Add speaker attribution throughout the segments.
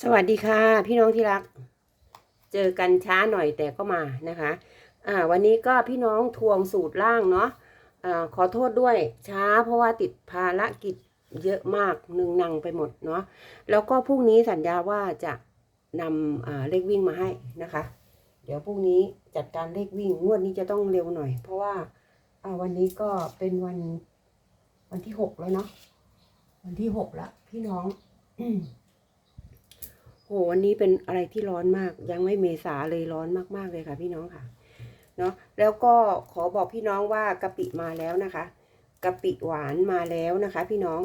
Speaker 1: สวัสดีค่ะ พี่น้องที่รัก เจอกันช้าหน่อยแต่ก็มานะคะอ่าวันนี้ก็พี่น้องทวงสูตรล่างเนาะอ่าขอโทษด้วยช้าเพราะว่าติดภารกิจเยอะมากหนึ่งนังไปหมดเนาะแล้วก็พรุ่งนี้สัญญาว่าจะนำอ่าเลขวิ่งมาให้นะคะ เดี๋ยวพรุ่งนี้จัดการเลขวิ่งงวดนี้จะต้องเร็วหน่อย เพราะว่าอ่าวันนี้ก็เป็นวันวันที่หกแล้วเนาะวันที่หกแล้วพี่น้อง โหวันนี้เป็นอะไรที่ร้อนมาก ยังไม่เมษาเลยร้อนมากๆเลยค่ะ พี่น้องค่ะเนาะแล้วก็ขอบอกพี่น้องว่ากะปิมาแล้วนะคะกะปิหวานมาแล้วนะคะ พี่น้อง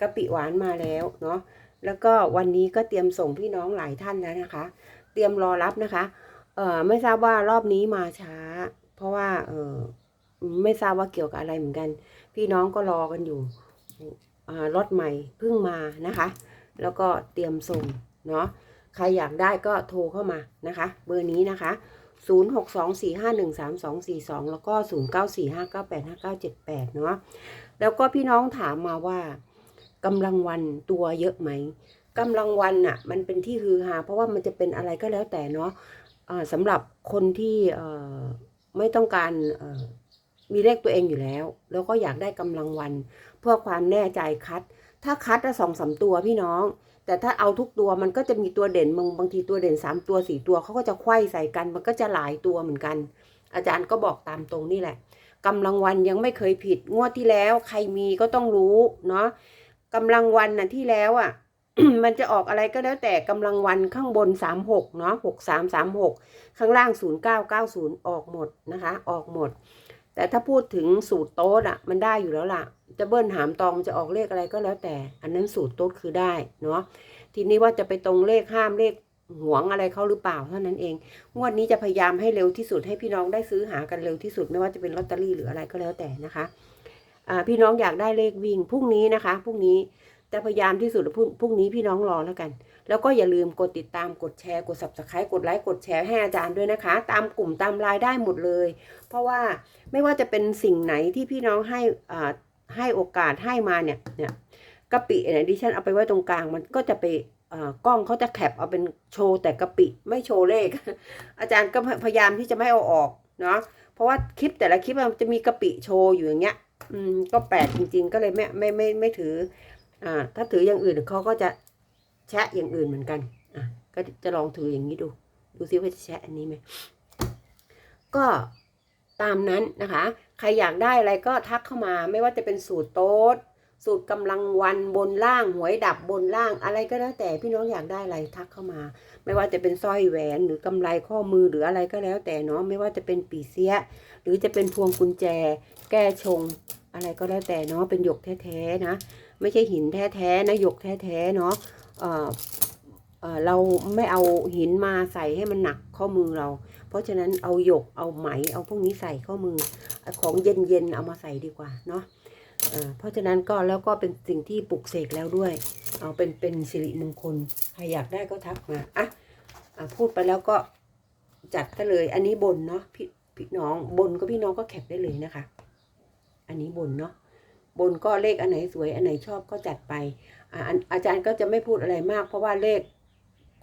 Speaker 1: กะปิหวานมาแล้วเนาะแล้วก็วันนี้ก็เตรียมส่งพี่น้องหลายท่านแล้วนะคะ เตรียมรอรับนะคะเอ่อไม่ทราบว่ารอบนี้มาช้า เพราะว่าเออไม่ทราบว่าเกี่ยวกับอะไรเหมือนกัน พี่น้องก็รอกันอยู่อ่ารถใหม่เพิ่งมานะคะ แล้วก็เตรียมส่งเนาะใครอยากได้ก็โทรเข้ามานะคะ เบอร์นี้นะคะ 0624513242 แล้วก็ 0945985978 เนาะแล้วก็พี่น้องถามมาว่ากำลังวันตัวเยอะไหมกำลังวันน่ะมันเป็นที่ฮือฮาเพราะว่ามันจะเป็นอะไรก็แล้วแต่เนาะสำหรับคนที่ไม่ต้องการมีเลขตัวเองอยู่แล้ว แล้วก็อยากได้กำลังวัน เพื่อความแน่ใจคัด ถ้าคัดละสองสามตัวพี่น้อง แต่ถ้าเอาทุกตัวมันก็จะมีตัวเด่นบางบางทีตัวเด่นสามตัวสี่ตัวเขาก็จะไขว้ใส่กัน มันก็จะหลายตัวเหมือนกัน อาจารย์ก็บอกตามตรงนี่แหละกำลังวันยังไม่เคยผิดงวดที่แล้ว ใครมีก็ต้องรู้เนาะกำลังวันน่ะที่แล้วอะมันจะออกอะไรก็แล้วแต่กำลังวันข้างบนสามหกเนาะหกสามสามหกข้างล่างศูนย์เก้าเก้าศูนย์ออกหมดนะคะ ออกหมด แต่ถ้าพูดถึงสูตรโต๊ดอะ มันได้อยู่แล้วล่ะ จะเบิ้ลหามตองจะออกเลขอะไรก็แล้วแต่ อันนั้นสูตรโต๊ดคือได้เนาะทีนี้ว่าจะไปตรงเลขห้ามเลขหวงอะไรเขาหรือเปล่าเท่านั้นเอง งวดนี้จะพยายามให้เร็วที่สุดให้พี่น้องได้ซื้อหากันเร็วที่สุดไม่ว่าจะเป็นลอตเตอรี่หรืออะไรก็แล้วแต่นะคะพี่น้องอยากได้เลขวิ่งพรุ่งนี้นะคะพรุ่งนี้จะพยายามที่สุดพรุ่งพรุ่งนี้พี่น้องรอแล้วกัน แล้วก็อย่าลืมกดติดตามกดแชร์กด subscribe กดไลค์กดแชร์ให้อาจารย์ด้วยนะคะ ตามกลุ่มตามไลน์ได้หมดเลย เพราะว่าไม่ว่าจะเป็นสิ่งไหนที่พี่น้องให้อ ให้โอกาสให้มาเนี่ยเนี่ยกะปิเนี่ยดิฉันเอาไปไว้ตรงกลางมันก็จะไปอ่ากล้องเขาจะแคปเอาเป็นโชว์แต่กะปิไม่โชว์เลข อาจารย์ก็พยายามที่จะไม่เอาออกเนาะเพราะว่าคลิปแต่ละคลิปมันจะมีกะปิโชว์อยู่อย่างเงี้ย อืมก็แปลกจริง ๆ ก็เลยไม่ไม่ไม่ไม่ถือ อ่า ถ้าถืออย่างอื่นเขาก็จะแชะอย่างอื่นเหมือนกัน อะ ก็จะลองถืออย่างนี้ดู ดูซิว่าจะแชะอันนี้ไหมก็ตามนั้นนะคะ รอยากได้อะไรก็ทักเข้ามาไม่ว่าจะเป็นสูตรโต๊ดสูตรกำลังวันบนล่างหวยดับบนล่างอะไรก็แล้วแต่พี่น้องอยากได้อะไรทักเข้ามา ไม่ว่าจะเป็นสร้อยแหวนหรือกำไรข้อมือหรืออะไรก็แล้วแต่เนาะไม่ว่าจะเป็นปีเสียหรือจะเป็นพวงกุญแจ แก้ชง อะไรก็แล้วแต่เนาะเป็นหยกแท้ๆนะ ไม่ใช่หินแท้ๆนะหยกแท้ๆเนาะเออเออเราไม่เอาหินมาใส่ให้มันหนักข้อมือเรา เพราะฉะนั้นเอาหยกเอาไหมเอาพวกนี้ใส่ข้อมือ ของเย็นๆเอามาใส่ดีกว่าเนาะเพราะฉะนั้นก็แล้วก็เป็นสิ่งที่ปลุกเสกแล้วด้วย เอาเป็นเป็นสิริมงคล ใครอยากได้ก็ทักมาอะอะพูดไปแล้วก็จัดกันเลย อันนี้บนเนาะพี่พี่น้องบนก็พี่น้องก็แคปได้เลยนะคะ อันนี้บนเนาะบนก็เลขอันไหนสวยอันไหนชอบก็จัดไปอ่าอาจารย์ก็จะไม่พูดอะไรมาก เพราะว่าเลข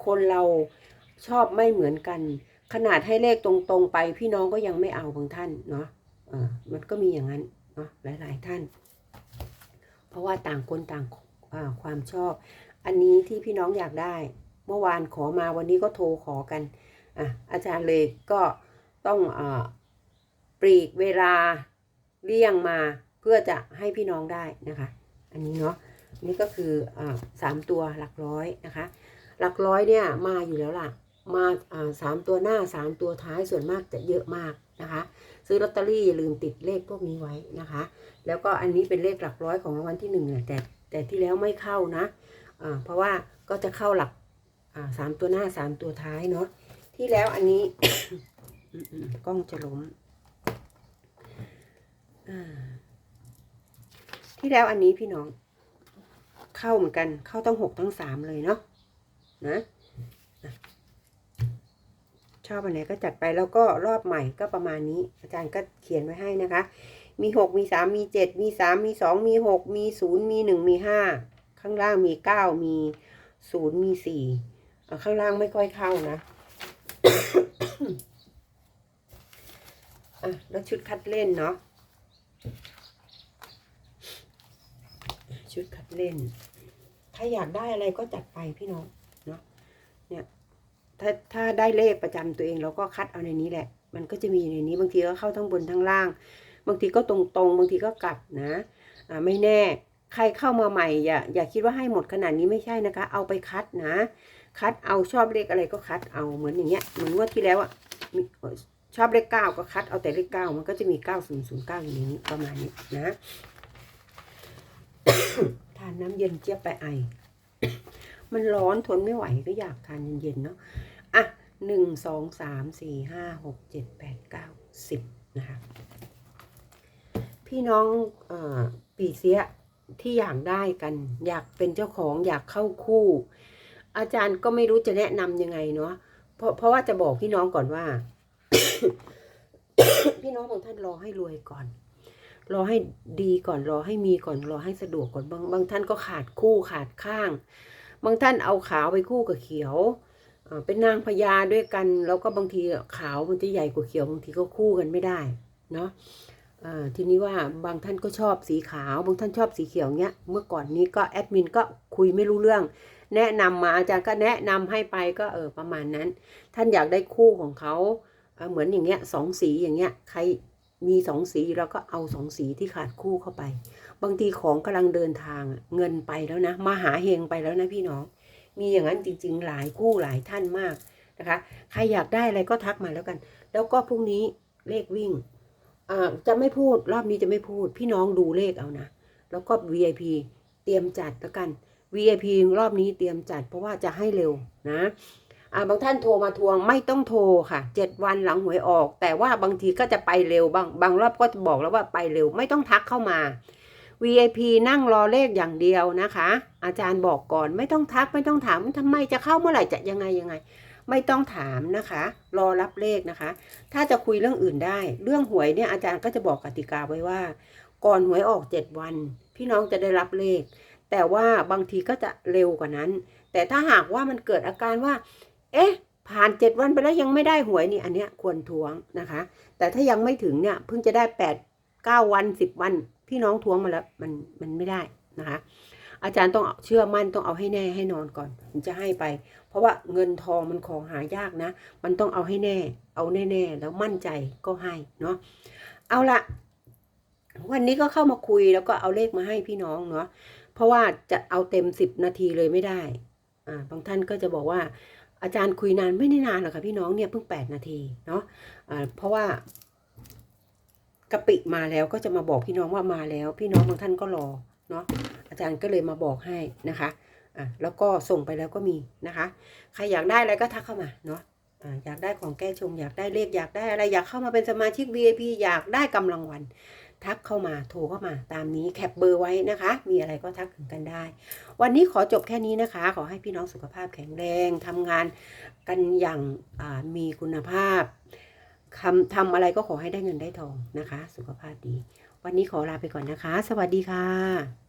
Speaker 1: คนเราชอบไม่เหมือนกัน ขนาดให้เลขตรงๆไป พี่น้องก็ยังไม่เอาบางท่านเนาะ มันก็มีอย่างนั้นเนาะหลาย ๆ ท่าน เพราะว่าต่างคนต่างความชอบ อันนี้ที่พี่น้องอยากได้ เมื่อวานขอมาวันนี้ก็โทรขอกันอะอาจารย์เลยก็ต้องอปลีกเวลาเลี่ยงมาเพื่อจะให้พี่น้องได้นะคะ อันนี้เนาะอันนี่ก็คืออสามตัวหลักร้อยนะคะ หลักร้อยเนี่ยมาอยู่แล้วล่ะ มาสามตัวหน้าสามตัวท้ายส่วนมากจะเยอะมากนะคะ ซื้อลอตเตอรี่อย่าลืมติดเลขพวกนี้ไว้นะคะ แล้วก็อันนี้เป็นเลขหลักร้อยของรางวัลที่หนึ่งเนี่ยแต่แต่ที่แล้วไม่เข้านะอ่าเพราะว่าก็จะเข้าหลักสามตัวหน้าสามตัวท้ายเนาะที่แล้วอันนี้กล้องจะล้มที่แล้วอันนี้พี่น้อง เข้าเหมือนกันเข้าทั้งหกทั้งสามเลยเนาะนะ อบอันไหนก็จัดไปแล้วก็รอบใหม่ก็ประมาณนี้ อาจารย์ก็เขียนไว้ให้นะคะ มีหกมีสามมีเจ็ดมีสามมีสองมีหกมีศูนย์มีหนึ่งมีห้าข้างล่างมีเก้ามีศูนย์มีสี่ข้างล่างไม่ค่อยเข้านะอะแล้วชุดคัดเล่นเนาะชุดคัดเล่น ถ้าอยากได้อะไรก็จัดไปพี่น้องเนาะเนี่ย ถ้าถ้าได้เลขประจำตัวเองเราก็คัดเอาในนี้แหละ มันก็จะมีในนี้บางทีก็เข้าทั้งบนทั้งล่าง บางทีก็ตรงๆ บางทีก็กลับนะอ่าไม่แน่ใครเข้ามาใหม่อย่าอย่าคิดว่าให้หมดขนาดนี้ไม่ใช่นะคะ เอาไปคัดนะ คัดเอาชอบเลขอะไรก็คัดเอาเหมือนอย่างเงี้ยเหมือนงวดที่แล้วอะชอบเลขเก้าก็คัดเอาแต่เลขเก้ามันก็จะมีเก้าศูนย์ศูนย์เก้าอย่างนี้ประมาณนี้นะทานน้ำเย็นเจี๊ยบไปไอ มันร้อนทนไม่ไหวก็อยากทานเย็นๆเนาะ อะหนึ่งสองสามสี่ห้าหกเจ็ดแปดเก้าสิบนะคะ พี่น้องอปีเสียที่อยากได้กัน อยากเป็นเจ้าของอยากเข้าคู่ อาจารย์ก็ไม่รู้จะแนะนำยังไงเนาะเพราะเพราะว่าจะบอกพี่น้องก่อนว่า พี่น้องบางท่านรอให้รวยก่อนรอให้ดีก่อนรอให้มีก่อนรอให้สะดวกก่อนบางบางท่านก็ขาดคู่ขาดข้าง บางท่านเอาขาวไปคู่กับเขียว เป็นนางพญาด้วยกัน แล้วก็บางทีขาวมันจะใหญ่กว่าเขียวบางทีก็คู่กันไม่ได้เนาะทีนี้ว่าบางท่านก็ชอบสีขาว บางท่านชอบสีเขียวเนี้ย เมื่อก่อนนี้ก็แอดมินก็คุยไม่รู้เรื่อง แนะนำมาอาจารย์ก็แนะนำให้ไปก็เออประมาณนั้น ท่านอยากได้คู่ของเขาเเหมือนอย่างเงี้ยสองสีอย่างเงี้ยใครมีสองสีเราก็เอาสองสีที่ขาดคู่เข้าไป บางทีของกำลังเดินทางเงินไปแล้วนะมาหาเฮงไปแล้วนะพี่น้อง มีอย่างนั้นจริง ๆ หลายคู่หลายท่านมากนะคะ ใครอยากได้อะไรก็ทักมาแล้วกัน แล้วก็พรุ่งนี้เลขวิ่งจะไม่พูดรอบนี้จะไม่พูด พี่น้องดูเลขเอานะ แล้วก็ VIP เตรียมจัดแล้วกัน VIP รอบนี้เตรียมจัด เพราะว่าจะให้เร็วนะาบางท่านโทรมาทวงไม่ต้องโทรค่ะเจ็ดวันหลังหวยออก แต่ว่าบางทีก็จะไปเร็วบางบางรอบก็จะบอกแล้วว่าไปเร็วไม่ต้องทักเข้ามา VIP นั่งรอเลขอย่างเดียวนะคะ อาจารย์บอกก่อนไม่ต้องทักไม่ต้องถามทำไมจะเข้าเมื่อไหร่จะยังไงยังไง ไม่ต้องถามนะคะ รอรับเลขนะคะ ถ้าจะคุยเรื่องอื่นได้ เรื่องหวยเนี่ยอาจารย์ก็จะบอกกติกาไว้ว่า ก่อนหวยออกเจ็ดวัน พี่น้องจะได้รับเลข แต่ว่าบางทีก็จะเร็วกว่านั้น แต่ถ้าหากว่ามันเกิดอาการว่า เอ๊ะผ่านเจ็ดวันไปแล้วยังไม่ได้หวยนี่อันเนี้ยควรทวงนะคะ แต่ถ้ายังไม่ถึงเนี่ยเพิ่งจะได้แปดเก้าวันสิบวัน พี่น้องทวงมาแล้วมันมันไม่ได้นะคะ อาจารย์ต้องเชื่อมั่นต้องเอาให้แน่ให้นอนก่อนถึงจะให้ไป เพราะว่าเงินทองมันของหายากนะ มันต้องเอาให้แน่ เอาแน่ๆแล้วมั่นใจก็ให้เนาะเอาละวันนี้ก็เข้ามาคุยแล้วก็เอาเลขมาให้พี่น้องเนาะเพราะว่าจะเอาเต็มสิบนาทีเลยไม่ได้อ่าบางท่านก็จะบอกว่าอาจารย์คุยนานไม่ได้นานหรอกค่ะพี่น้องเนี่ยเพิ่งแปดนาทีเนาะอ่าเพราะว่า กะปิมาแล้วก็จะมาบอกพี่น้องว่ามาแล้ว พี่น้องบางท่านก็รอเนาะอาจารย์ก็เลยมาบอกให้นะคะอะแล้วก็ส่งไปแล้วก็มีนะคะใครอยากได้อะไรก็ทักเข้ามาเนาะอ่าอยากได้ของแก้ชงอยากได้เลขอยากได้อะไรอยากเข้ามาเป็นสมาชิก VIP อยากได้กำลังวันทักเข้ามาโทรเข้ามาตามนี้แคปเบอร์ไว้นะคะ มีอะไรก็ทักถึงกันได้ วันนี้ขอจบแค่นี้นะคะ ขอให้พี่น้องสุขภาพแข็งแรงทำงานกันอย่างอ่ามีคุณภาพ ทำทำอะไรก็ขอให้ได้เงินได้ทองนะคะ สุขภาพดี วันนี้ขอลาไปก่อนนะคะ สวัสดีค่ะ